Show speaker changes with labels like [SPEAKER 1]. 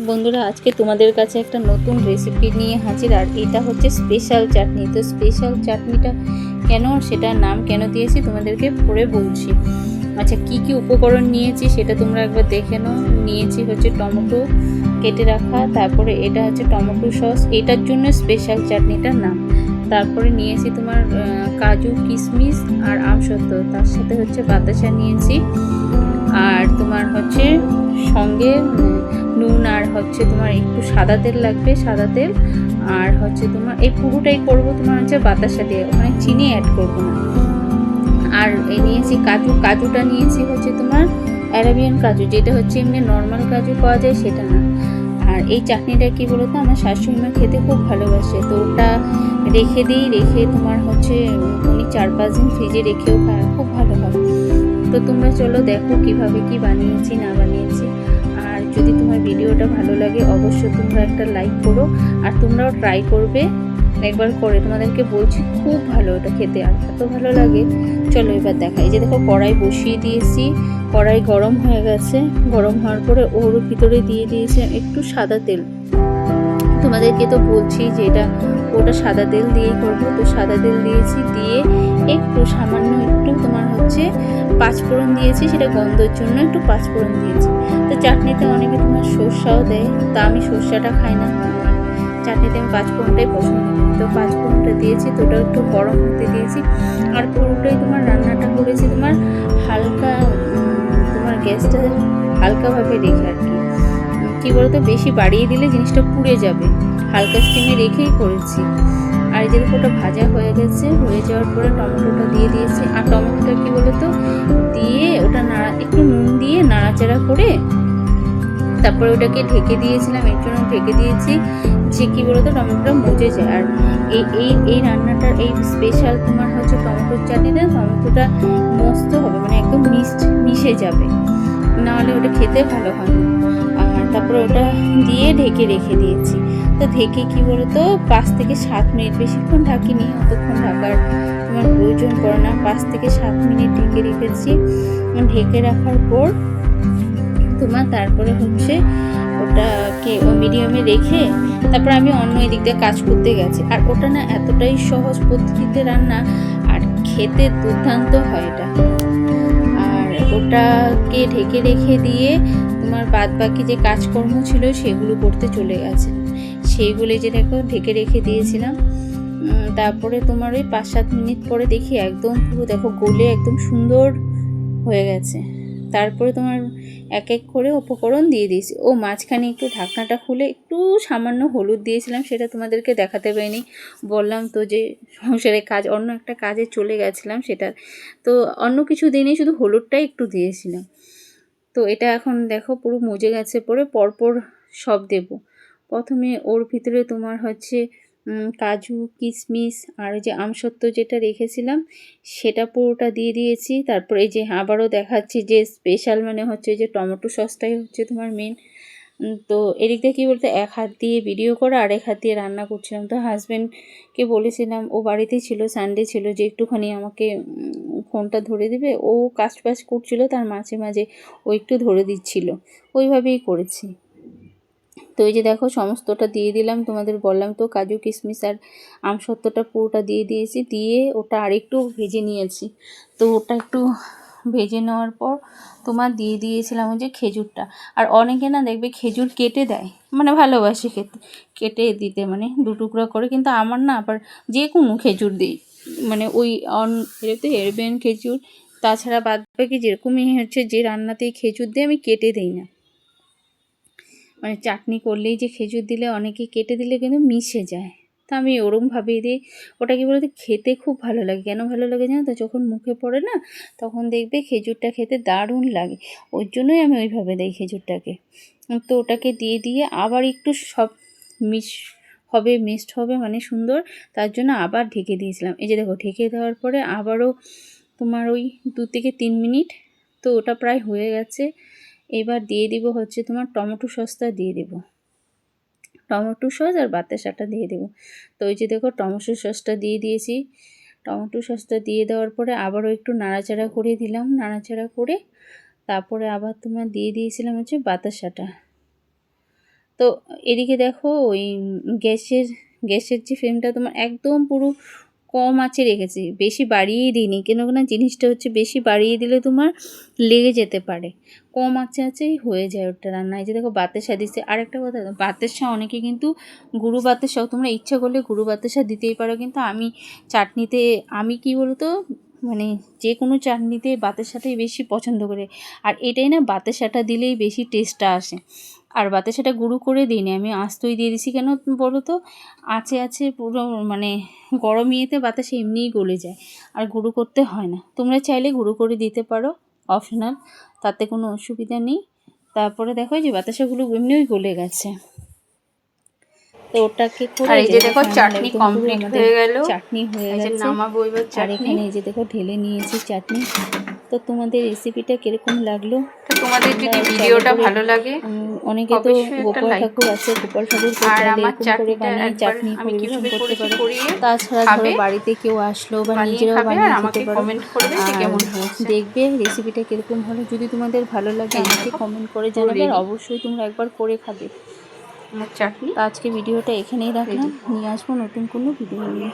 [SPEAKER 1] বন্ধুরা, আজকে তোমাদের কাছে একটা নতুন রেসিপি নিয়ে হাজির, আর এটা হচ্ছে স্পেশাল চাটনি। তো স্পেশাল চাটনিটা কেন, সেটার নাম কেন দিয়েছি, তোমাদেরকে পরে বলছি। আচ্ছা কি কি উপকরণ নিয়েছি, সেটা তোমরা একবার দেখে নাও। নিয়েছি হচ্ছে টমেটো কেটে রাখা, তারপরে এটা হচ্ছে টমেটো সস। এটার জন্য স্পেশাল চাটনিটার নাম। তারপরে নিয়েছি তোমার কাজু কিশমিশ আর আমসত্ব। তার সাথে হচ্ছে বাতাসা নিয়েছি। আর তোমার হচ্ছে সঙ্গে নুন আর হচ্ছে তোমার একটু সাদা তেল লাগবে, সাদা তেল। আর হচ্ছে তোমার এই পুরোটাই করব তোমার হচ্ছে বাতাসা দিয়ে। ওখানে চিনি অ্যাড করব না। আর এই নিয়েছি কাজু, কাজুটা নিয়েছি হচ্ছে তোমার অ্যারাবিয়ান কাজু, যেটা হচ্ছে এমনি নর্মাল কাজু পাওয়া যায় সেটা না। আর এই চাটনিটা কি বলতো, আমার শাশুড়ি মা খেতে খুব ভালোবাসে। তো ওটা রেখে দিই, রেখে তোমার হচ্ছে উনি চার পাঁচ দিন ফ্রিজে রেখেও খুব ভালো হয়। তো তোমরা চলো দেখো কীভাবে কি বানিয়েছি, না বানিয়েছি। ভিডিওটা ভালো লাগে, অবশ্যই তোমরা একটা লাইক করো আর তোমরাও ট্রাই করবে। একবার করে, তোমাদেরকে বলছি খুব ভালো ওটা খেতে আর এত ভালো লাগে। চলো এবার দেখাই। যে দেখো কড়াই বসিয়ে দিয়েছি, কড়াই গরম হয়ে গেছে। গরম হওয়ার পরে ওর ভিতরে দিয়ে দিয়েছি একটু সাদা তেল। তোমাদেরকে তো বলছি যে এটা, ওটা সাদা তেল দিয়েই করব। তো সাদা তেল দিয়েছি, দিয়ে একটু সামান্য একটু তোমার হচ্ছে পাঁচফোড়ন দিয়েছি, সেটা গন্ধের জন্য একটু পাঁচফোড়ন দিয়েছি। তো চাটনিতে অনেকে তোমার সর্ষাও দেয়, তা আমি সর্ষাটা খাই না। চাটনিতে আমি পাঁচফোড়নটাই পছন্দ করি। তো পাঁচফোড়নটা দিয়েছি, তো ওটা একটু গরম হতে দিয়েছি। আর পুরোটাই তোমার রান্নাটা করেছি তোমার হালকা তোমার গ্যাসটা হালকাভাবে রেখে আর কি। কি বলতো, বেশি বাড়িয়ে দিলে জিনিসটা পুড়ে যাবে। হালকা স্টিমে রেখেই করেছি। আর এই যে ওটা ভাজা হয়ে গেছে, হয়ে যাওয়ার পরে টমেটোটা দিয়ে দিয়েছি। আর টমেটোটা কি বলতো, দিয়ে ওটা নাড়া, একটু নুন দিয়ে নাড়াচাড়া করে তারপরে ওটাকে ঢেকে দিয়েছিলাম। এর জন্য ঢেকে দিয়েছি যে কী বলতো, টমেটোটা মজে যায়। আর এই এই এই রান্নাটার এই স্পেশাল তোমার হচ্ছে টমেটোর চাটনিটা টমেটোটা মস্ত হবে মানে একদম মিক্সড মিশে যাবে। নাহলে ওটা খেতে ভালো হয় না। তারপরে ওটা দিয়ে ঢেকে রেখে দিয়েছি। তো ঢেকে কি বলতো? পাঁচ থেকে সাত মিনিট, বেশিক্ষণ ঢাকিনি, অতক্ষণ ঢাকার তোমার প্রয়োজন পড়ে না। পাঁচ থেকে সাত মিনিট ঢেকে রেখেছি। ঢেকে রাখার পর তোমার তারপরে হচ্ছে ওটাকে মিডিয়ামে রেখে তারপর আমি অন্য এদিক দিয়ে কাজ করতে গেছি। আর ওটা না এতটাই সহজ পদ্ধতিতে রান্না, আর খেতে দুর্দান্ত হয় এটা। ওটাকে ঢেকে রেখে দিয়ে তোমার বাদ বাকি যে কাজকর্ম ছিল সেগুলো করতে চলে গেছে। সেইগুলো যে দেখো ঢেকে রেখে দিয়েছিলাম। তারপরে তোমার ওই পাঁচ সাত মিনিট পরে দেখি একদম পুরো দেখো গলে একদম সুন্দর হয়ে গেছে। তারপরে তোমার এক এক করে উপকরণ দিয়ে দিয়েছি। ও মাঝখানে একটু ঢাকনাটা খুলে একটু সামান্য হলুদ দিয়েছিলাম, সেটা তোমাদেরকে দেখাতে পারিনি। বললাম তো যে সংসারে কাজ, অন্য একটা কাজে চলে গেছিলাম সেটা। তো অন্য কিছু দিনই শুধু হলুদটাই একটু দিয়েছিলাম। তো এটা এখন দেখো পুরো মজে গেছে, পরে পরপর সব দেব। প্রথমে ওর ভিতরে তোমার হচ্ছে কাজু কিশমিশ আর যে আমসত্ত্ব যেটা রেখেছিলাম, সেটা পুরোটা দিয়ে দিয়েছি। তারপরে এই যে আবারও দেখাচ্ছি যে স্পেশাল মানে হচ্ছে যে টমেটো সসটাই হচ্ছে তোমার মেন তো এদিক দিয়ে কী বলতে, এক হাত দিয়ে ভিডিও করা আর এক হাত দিয়ে রান্না করছিলাম। তো হাজব্যান্ডকে বলেছিলাম, ও বাড়িতেই ছিল সানডে ছিল, যে একটুখানি আমাকে ফোনটা ধরে দিবে। ও কাজ বাজ করছিল, তার মাঝে মাঝে ও একটু ধরে দিচ্ছিল। ওইভাবেই করেছি। তো এই যে দেখো, সমস্তটা দিয়ে দিলাম। তোমাদের বললাম তো, কাজু, কিশমিশ আর আমসত্ত্বটা পুরোটা দিয়ে দিয়েছি। দিয়ে ওটা আরেকটু ভেজে নিয়েছি। তো ওটা একটু ভেজে নেওয়ার পর তোমার দিয়ে দিয়েছিলাম ওই যে খেজুরটা। আর অনেকে না দেখবে খেজুর কেটে দেয় মানে ভালোবাসে খেতে, কেটে দিতে মানে দু টুকরো করে। কিন্তু আমার না আবার যে কোনো খেজুর দিই মানে ওই অন এটাতে এরবেন খেজুর, তাছাড়া বাদ বাকি যেরকমই হচ্ছে, যে রান্নাতেই খেজুর দিই, আমি কেটে দিই না। মানে চাটনি করলেই যে খেজুর দিলে অনেকে কেটে দিলে কিন্তু মিশে যায়। তা আমি ওরমভাবেই দিই, ওটা কি বলতে খেতে খুব ভালো লাগে। কেন ভালো লাগে জানো তো? যখন মুখে পড়ে না, তখন দেখবে খেজুরটা খেতে দারুণ লাগে। ওই জন্যই আমি ওইভাবে দিই খেজুরটাকে। তো ওটাকে দিয়ে দিয়ে আবার একটু সব মিশ, হবে মিক্সড হবে মানে সুন্দর, তার জন্য আবার ঢেকে দিয়েছিলাম। এই যে দেখো, ঢেকে দেওয়ার পরে আবারও তোমার ওই দু থেকে তিন মিনিট, তো ওটা প্রায় হয়ে গেছে। এবার দিয়ে দিব হচ্ছে তোমার টমেটো সসটা দিয়ে দেবো। টমেটো সস আর বাতাসাটা দিয়ে দেবো। তো ওই যে দেখো টমেটো সসটা দিয়ে দিয়েছি। টমেটো সসটা দিয়ে দেওয়ার পরে আবারও একটু নাড়াচাড়া করে দিলাম। নাড়াচাড়া করে তারপরে আবার তোমার দিয়ে দিয়েছিলাম হচ্ছে বাতাসাটা তো এদিকে দেখো ওই গ্যাসের গ্যাসের যে ফ্লেমটা তোমার একদম পুরো কম আছে রেখেছি, বেশি বাড়িয়েই দিইনি। কেন না জিনিসটা হচ্ছে বেশি বাড়িয়ে দিলে তোমার লেগে যেতে পারে। কম আঁচে আঁচেই হয়ে যায় ওটা রান্না। এই যে দেখো বাতাসা দিচ্ছে। আরেকটা কথা বাতাসা অনেকে কিন্তু গুঁড়ো বাতাসাও তোমরা ইচ্ছা করলে গুঁড়ো বাতাসা দিতেই পারো। কিন্তু আমি চাটনিতে, আমি কি বলতো মানে যে কোনো চাটনিতে বাতাসাটাই বেশি পছন্দ করে। আর এটাই না বাতাসাটা দিলেই বেশি টেস্টটা আসে। আর বাতাসাটা গুঁড়ো করে দিইনি আমি আস্তই দিয়ে দিছি কেন বলো তো? আছে আছে পুরো মানে গরম ইয়েতে বাতাসে এমনিই গলে যায় আর গুঁড়ো করতে হয় না। তোমরা চাইলে গুঁড়ো করে দিতে পারো অপশনাল তাতে কোনো অসুবিধা নেই। তারপরে দেখো যে বাতাসাগুলো এমনিই গলে গেছে। তো ওটাকে করে
[SPEAKER 2] এই যে দেখো চাটনি
[SPEAKER 1] আমাদের
[SPEAKER 2] হয়ে গেল।
[SPEAKER 1] চাটনি হয়ে গেছে।
[SPEAKER 2] নামাবো এবার
[SPEAKER 1] আর
[SPEAKER 2] চাটনি।
[SPEAKER 1] এখানে এই যে দেখো ঢেলে নিয়েছি চাটনি। তো তোমাদের রেসিপিটা কীরকম লাগল?
[SPEAKER 2] তোমাদের যদি ভিডিওটা ভালো লাগে
[SPEAKER 1] অনেকে তো গোপাল ঠাকুর আছে গোপাল ঠাকুরকে
[SPEAKER 2] আর আমার
[SPEAKER 1] এরকম করে বানিয়ে চাটনি
[SPEAKER 2] আমি
[SPEAKER 1] পরিবেশন করতে পারো। তাছাড়া ধরো বাড়িতে কেউ আসলো বা নিজেরাও বানিয়ে খেতে
[SPEAKER 2] আমাকে
[SPEAKER 1] পারো।
[SPEAKER 2] কমেন্ট করবে যে কেমন হয়েছে।
[SPEAKER 1] দেখবে রেসিপিটা কীরকম হলো। যদি তোমাদের ভালো লাগে আমাকে কমেন্ট করে জানাবে আর অবশ্যই তোমরা একবার করে খাবে।
[SPEAKER 2] আমার চাটনি।
[SPEAKER 1] আজকে ভিডিওটা এখানেই রাখলাম। নিয়ে আসব নতুন কোনো ভিডিও নিয়ে।